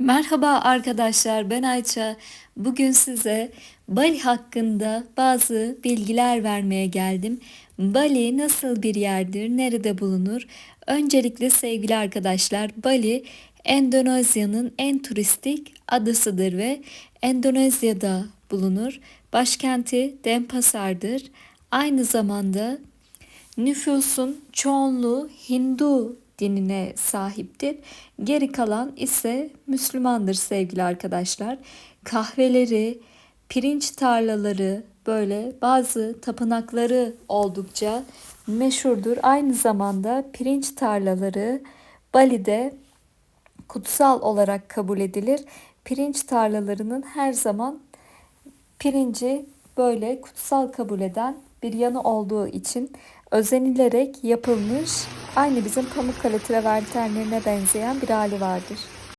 Merhaba arkadaşlar ben Ayça. Bugün size Bali hakkında bazı bilgiler vermeye geldim. Bali nasıl bir yerdir, nerede bulunur? Öncelikle sevgili arkadaşlar Bali Endonezya'nın en turistik adasıdır ve Endonezya'da bulunur. Başkenti Denpasar'dır. Aynı zamanda nüfusun çoğunluğu Hindu dinine sahiptir. Geri kalan ise Müslümandır sevgili arkadaşlar. Kahveleri, pirinç tarlaları, böyle bazı tapınakları oldukça meşhurdur. Aynı zamanda pirinç tarlaları Bali'de kutsal olarak kabul edilir. Pirinç tarlalarının her zaman pirinci böyle kutsal kabul eden bir yanı olduğu için özenilerek yapılmış aynı bizim Pamukkale travertenlerine benzeyen bir hali vardır.